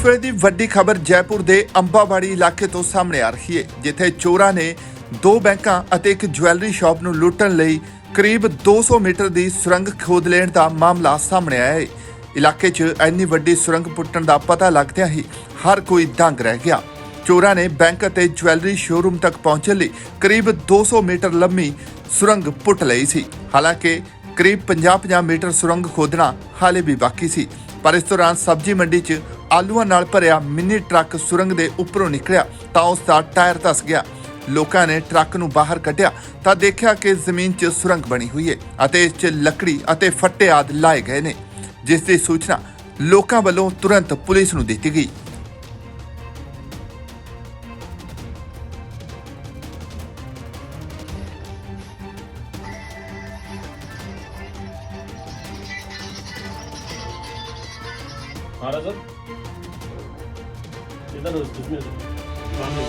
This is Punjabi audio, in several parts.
ਇਸ ਵੇਲੇ ਦੀ ਵੱਡੀ ਖਬਰ ਜੈਪੁਰ ਦੇ ਅੰਬਾਵਾੜੀ ਇਲਾਕੇ ਤੋਂ ਸਾਹਮਣੇ ਆ ਰਹੀ ਹੈ, ਜਿੱਥੇ ਚੋਰਾਂ ਨੇ ਦੋ ਬੈਂਕਾਂ ਅਤੇ ਇੱਕ ਜੁਐਲਰੀ ਸ਼ਾਪ ਨੂੰ ਲੁੱਟਣ ਲਈ ਕਰੀਬ 200 ਮੀਟਰ ਦੀ ਸੁਰੰਗ ਖੋਦ ਲੈਣ ਦਾ ਮਾਮਲਾ ਸਾਹਮਣੇ ਆਇਆ ਹੈ। ਇਲਾਕੇ 'ਚ ਇੰਨੀ ਵੱਡੀ ਸੁਰੰਗ ਪੁੱਟਣ ਦਾ ਪਤਾ ਲੱਗਦਿਆਂ ਹੀ ਹਰ ਕੋਈ ਦੰਗ ਰਹਿ ਗਿਆ। ਚੋਰਾਂ ਨੇ ਬੈਂਕ ਅਤੇ ਜੁਐਲਰੀ ਸ਼ੋਰੂਮ ਤੱਕ ਪਹੁੰਚਣ ਲਈ ਕਰੀਬ 200 ਮੀਟਰ ਲੰਮੀ ਸੁਰੰਗ ਪੁੱਟ ਲਈ ਸੀ। ਹਾਲਾਂਕਿ ਕਰੀਬ 50-50 ਮੀਟਰ ਸੁਰੰਗ ਖੋਦਣਾ ਹਾਲੇ ਵੀ ਬਾਕੀ ਸੀ। ਪਰ ਇਸ ਦੌਰਾਨ ਸਬਜ਼ੀ ਮੰਡੀ 'ਚ ਆਲੂਆਂ ਨਾਲ ਭਰਿਆ ਮਿੰਨੀ ਟਰੱਕ ਸੁਰੰਗ ਦੇ ਉੱਪਰੋਂ ਨਿਕਲਿਆ ਤਾਂ ਉਸ ਦਾ ਟਾਇਰ ਧਸ ਗਿਆ। ਲੋਕਾਂ ਨੇ ਟਰੱਕ ਨੂੰ ਬਾਹਰ ਕੱਢਿਆ ਤਾਂ ਦੇਖਿਆ ਕਿ ਜ਼ਮੀਨ 'ਚ ਸੁਰੰਗ ਬਣੀ ਹੋਈ ਹੈ ਅਤੇ ਇਸ 'ਚ ਲੱਕੜੀ ਅਤੇ ਫੱਟੇ ਆਦ ਲਾਏ ਗਏ ਨੇ, ਜਿਸ ਦੀ ਸੂਚਨਾ ਲੋਕਾਂ ਵੱਲੋਂ ਤੁਰੰਤ ਪੁਲਿਸ ਨੂੰ ਦਿੱਤੀ ਗਈ। Aradın. Neden hırsız tutmuyorsun? Ben de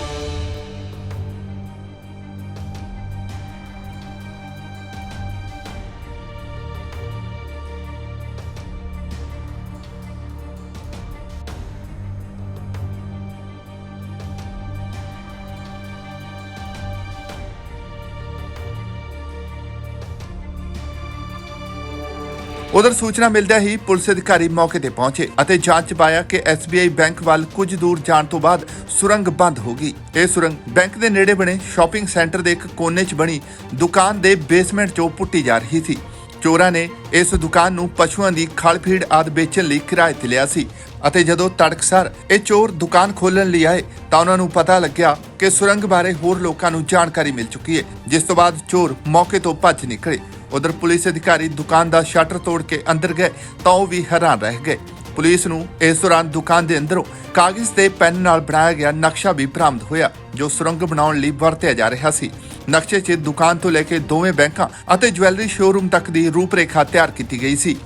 ਉਧਰ ਸੂਚਨਾ ਮਿਲਦਿਆਂ ਹੀ ਪੁਲਿਸ ਅਧਿਕਾਰੀ ਮੌਕੇ ਤੇ ਪਹੁੰਚੇ ਅਤੇ ਜਾਂਚ ਪਾਇਆ ਕਿ SBI ਬੈਂਕ ਵੱਲ ਕੁਝ ਦੂਰ ਜਾਣ ਤੋਂ ਬਾਅਦ ਸੁਰੰਗ ਬੰਦ ਹੋ ਗਈ। ਇਹ ਸੁਰੰਗ ਬੈਂਕ ਦੇ ਨੇੜੇ ਬਣੇ ਸ਼ਾਪਿੰਗ ਸੈਂਟਰ ਦੇ ਇੱਕ ਕੋਨੇ 'ਚ ਬਣੀ ਦੁਕਾਨ ਦੇ ਬੇਸਮੈਂਟ 'ਚੋਂ ਪੁੱਟੀ ਜਾ ਰਹੀ ਸੀ। ਚੋਰਾਂ ਨੇ ਇਸ ਦੁਕਾਨ ਨੂੰ ਪਸ਼ੂਆਂ ਦੀ ਖਲ ਫੀਡ ਆਦ ਵੇਚਣ ਲਈ ਕਿਰਾਏ ਤੇ ਲਿਆ ਸੀ ਅਤੇ ਜਦੋਂ ਤੜਕਸਾਰ ਇਹ ਚੋਰ ਦੁਕਾਨ ਖੋਲਣ ਲਈ ਆਏ ਤਾਂ ਉਹਨਾਂ ਨੂੰ ਪਤਾ ਲੱਗਿਆ ਕਿ ਸੁਰੰਗ ਬਾਰੇ ਹੋਰ ਲੋਕਾਂ ਨੂੰ ਜਾਣਕਾਰੀ ਮਿਲ ਚੁੱਕੀ ਹੈ, ਜਿਸ ਤੋਂ ਬਾਅਦ ਚੋਰ ਮੌਕੇ ਤੋਂ ਭੱਜ ਨਿਕਲੇ। ਉਧਰ ਪੁਲਿਸ ਅਧਿਕਾਰੀ ਦੁਕਾਨ ਦਾ ਸ਼ਟਰ ਤੋੜ ਕੇ ਅੰਦਰ ਗਏ ਤਾਂ ਉਹ ਵੀ ਹੈਰਾਨ ਰਹਿ ਗਏ। ਪੁਲਿਸ ਨੂੰ ਇਸ ਦੌਰਾਨ ਦੁਕਾਨ ਦੇ ਅੰਦਰੋਂ ਕਾਗਜ਼ ਤੇ ਪੈਨ ਨਾਲ ਬਣਾਇਆ ਗਿਆ ਨਕਸ਼ਾ ਵੀ ਬਰਾਮਦ ਹੋਇਆ, ਜੋ ਸੁਰੰਗ ਬਣਾਉਣ ਲਈ ਵਰਤਿਆ ਜਾ ਰਿਹਾ ਸੀ। ਨਕਸ਼ੇ 'ਚ ਦੁਕਾਨ ਤੋਂ ਲੈ ਕੇ ਦੋਵੇਂ ਬੈਂਕਾਂ ਅਤੇ ਜਵੈਲਰੀ ਸ਼ੋਰੂਮ ਤੱਕ ਦੀ ਰੂਪਰੇਖਾ ਤਿਆਰ ਕੀਤੀ ਗਈ ਸੀ।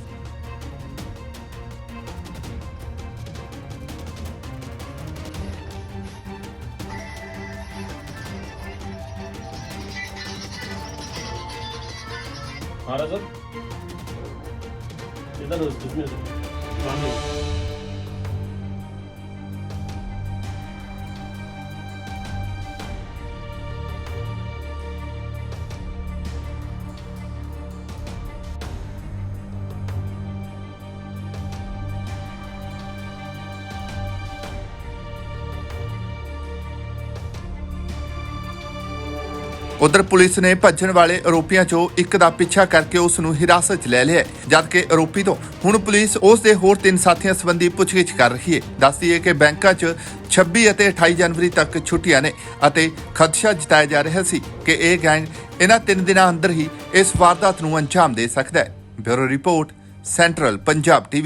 Mağaradan. Neden hırsız tutmuyorsun? Ben de. ਉਧਰ ਪੁਲਿਸ ਨੇ ਭੱਜਣ ਵਾਲੇ ਆਰੋਪੀਆਂ 'ਚੋਂ ਇੱਕ ਦਾ ਪਿੱਛਾ ਕਰਕੇ ਉਸ ਨੂੰ ਹਿਰਾਸਤ 'ਚ ਲੈ ਲਿਆ ਜਦਕਿ ਆਰੋਪੀ ਤੋਂ ਹੁਣ ਪੁਲਿਸ ਉਸ ਦੇ ਹੋਰ ਤਿੰਨ ਸਾਥੀਆਂ ਸੰਬੰਧੀ ਪੁੱਛਗਿੱਛ ਕਰ ਰਹੀ ਹੈ। ਦੱਸਦੀ ਹੈ ਕਿ ਬੈਂਕਾਂ 'ਚ 26 ਅਤੇ 28 ਜਨਵਰੀ ਤੱਕ ਛੁੱਟੀਆਂ ਨੇ ਅਤੇ ਖਦਸ਼ਾ ਜਤਾਇਆ ਜਾ ਰਿਹਾ ਸੀ ਕਿ ਇਹ ਗੈਂਗ ਇਹਨਾਂ ਤਿੰਨ ਦਿਨਾਂ ਅੰਦਰ ਹੀ ਇਸ ਵਾਰਦਾਤ ਨੂੰ ਅੰਜਾਮ ਦੇ ਸਕਦਾ ਹੈ। Bureau report, central Punjab TV.